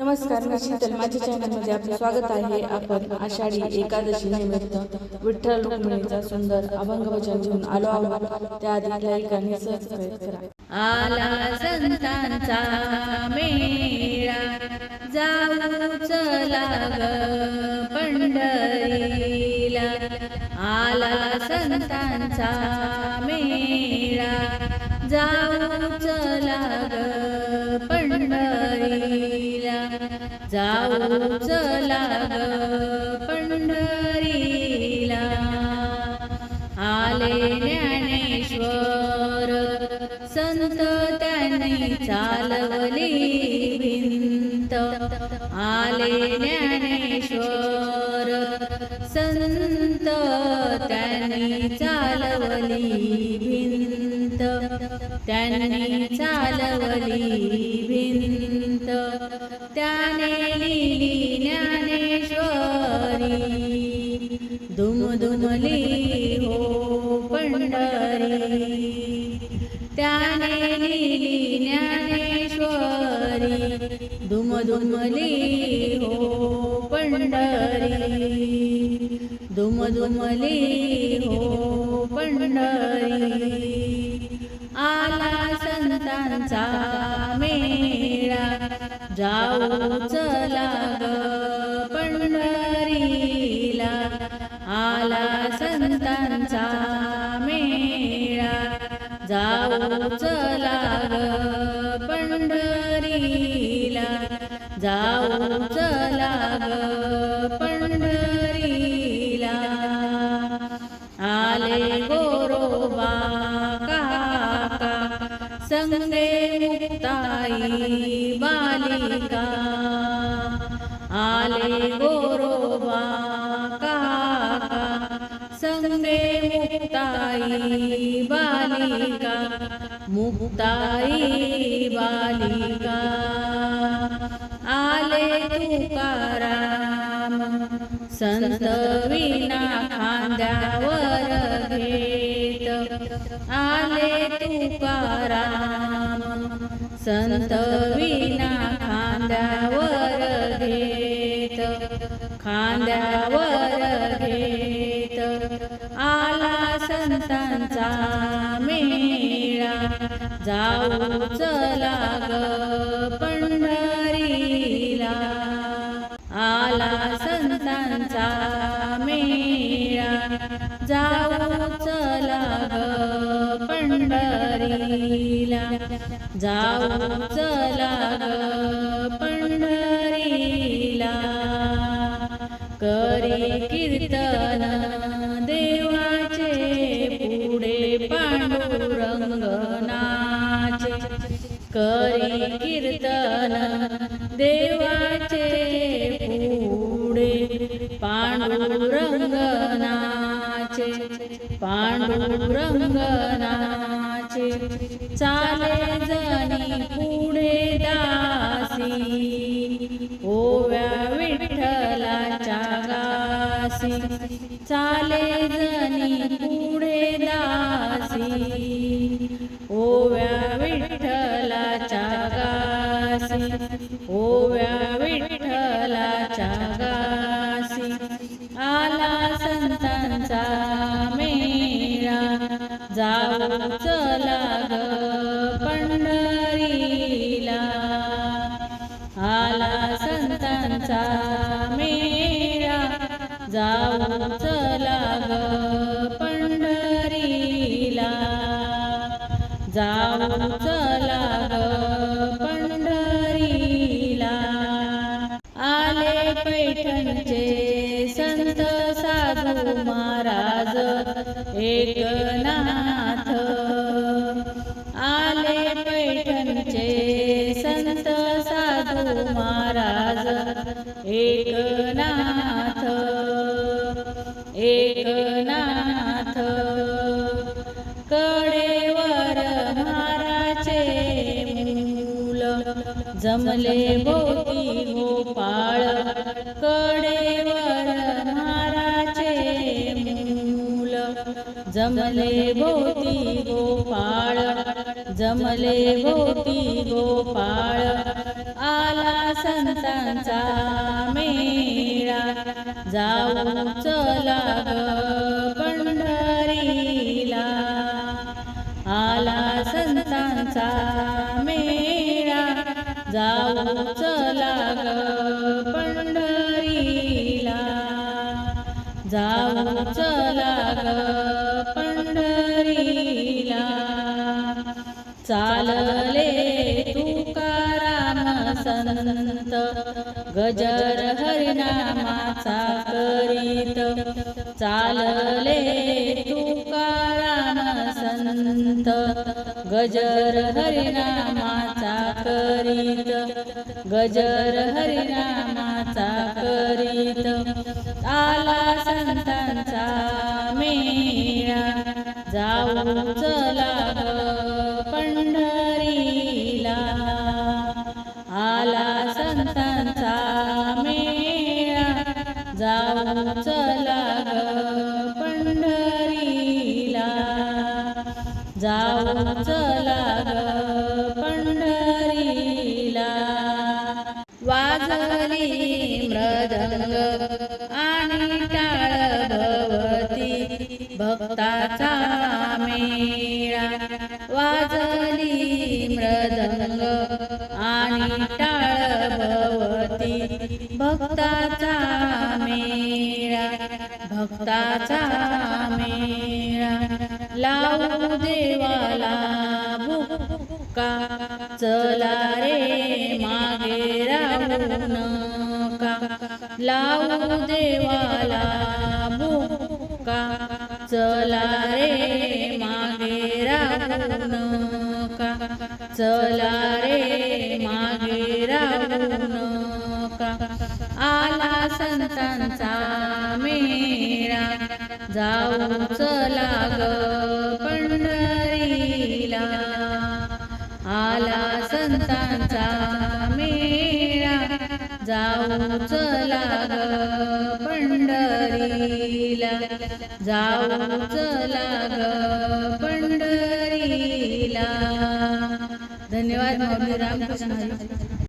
नमस्कार मी शीतल. माझ्या चॅनलमध्ये आपले स्वागत आहे. आपण आषाढी एकादशी निमित्त विठ्ठल रुक्मिणीचा सुंदर अभंग वचन घेऊन आलो आहोत. त्याआधी सबस्क्राईब करा. आला संतांचा मेळा. जाऊ चला पंढरीला. आला संतांचा मेळा. जाऊ चला पंढरीला. जाऊ चला ग पंढरीला. आले ज्ञानेश्वर. संत त्यांनी चालवली भिंत. आले ज्ञानेश्वर. संत त्यांनी चालवली भिंत. त्यांनी चालवली भिंत. ज्ञानेश्वरी दुमदुमली हो पंढरी। त्याने लिहिली ज्ञानेश्वरी दुमदुमली हो पंढरी। दुमदुमली हो पंढरी। आला संतांचा मेळा जाऊ चला ग पंढरीला. आला संतांचा मेळा. जाऊ चला ग पंढरीला. जाऊ चला ग संगे मुक्ताई बालिका आले गोरोबा काका संगे मुक्ताई बालिका मुक्ताई बालिका आले तुकाराम संत विना खांद्यावर घे आले तुकाराम संत विना खांद्यावर घेत. खांद्यावर घेत. आला संतांचा मेळा. जाऊ चला ग पंढरीला. आला संतांचा जाऊ चला ग पंढरीला. जाऊ चला ग पंढरीला. करी कीर्तन देवाचे पुढे पांडुरंग नाचे करी कीर्तन देवाचे पुढे पांडुरंग पांडुरंगनाचे चाले जनी पुढे दासी. ओव्या विठ्ठलाच्या गासी. चाले जनी पुढे दासी. ओव्या विठ्ठलाच्या गासी. ओव्या विठ्ठलाच्या गासी. आला संतांचा जाऊ चला ग पंढरीला. आला संतांचा मेळा. जाऊ चला ग पंढरीला. जाऊ चला जमले भोवती गोपाळ कडेवर महाराचे मूल. जमले भोवती गोपाळ जमले भोवती गोपाळ. आला संतांचा मेळा. जाऊ चला ग पंढरीला. आला संतांचा जाऊ चला ग पंढरीला जाऊ चला ग पंढरीला चालले तुकाराम संत गजर हरिनामाचा करीत चालले संत गजर हरिनामाचा करीत गजर हरिनामाचा करीत आला संतांचा मेळा जाऊ चला जाऊ चला पंढरीला. वाजली मृदंग आणि टाळ भवती भक्ताचा मेळा. वाजली मृदंग आणि टाळ भवती भक्ताचा मेळा. भक्ताचा लावू देवाला बुक्का चला रे मागे राहू नका. लावू देवाला बुक्का चला रे मागे राहू नका. चला रे मागे राहू नका. आला संतांचा जाऊच चला पंढरीला. आला संतांचा मेळा. जाऊच चला पंढरीला. जाऊच चला पंढरीला. धन्यवाद माऊली रामकृष्ण